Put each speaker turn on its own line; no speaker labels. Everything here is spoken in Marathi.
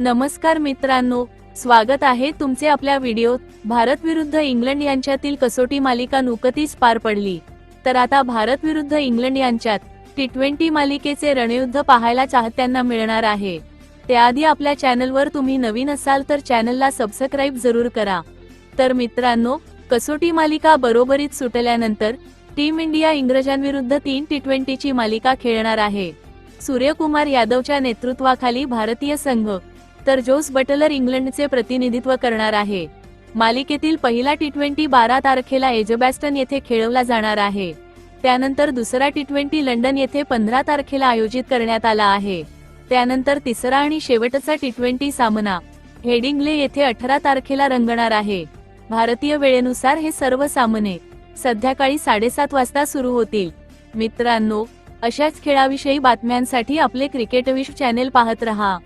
नमस्कार मित्रांनो स्वागत आहे तुमचे आपल्या व्हिडिओत भारत विरुद्ध इंग्लंड यांच्यातील कसोटी मालिका नुकतीच पार पडली. तर आता भारत विरुद्ध इंग्लंड यांच्यात टी ट्वेंटी मालिकेचे रणयुद्ध पाहायला चाहत्यांना मिळणार आहे. त्याआधी आपल्या चॅनलवर तुम्ही नवीन असाल तर चॅनलला सबस्क्राईब जरूर करा. तर मित्रांनो कसोटी मालिका बरोबरीत सुटल्यानंतर टीम इंडिया इंग्रजांविरुद्ध तीन टी ट्वेंटीची मालिका खेळणार आहे. सूर्यकुमार यादवच्या नेतृत्वाखाली भारतीय संघ तर जोस बटलर इंग्लंडचे प्रतिनिधित्व करणार आहे. मालिकेतील पहिला टी ट्वेंटी बारा तारखेला एजबॅस्टन येथे खेळवला जाणार आहे. त्यानंतर दुसरा टी ट्वेंटी लंडन येथे पंधरा तारखेला आयोजित करण्यात आला आहे. त्यानंतर तिसरा आणि शेवटचा टी ट्वेंटी सामना हेडिंग्ले येथे अठरा तारखेला रंगणार आहे. भारतीय वेळेनुसार हे सर्व सामने संध्याकाळी साडेसात वाजता सुरू होतील. मित्रांनो अशाच खेळाविषयी बातम्यांसाठी आपले क्रिकेट विश चॅनेल पाहत रहा.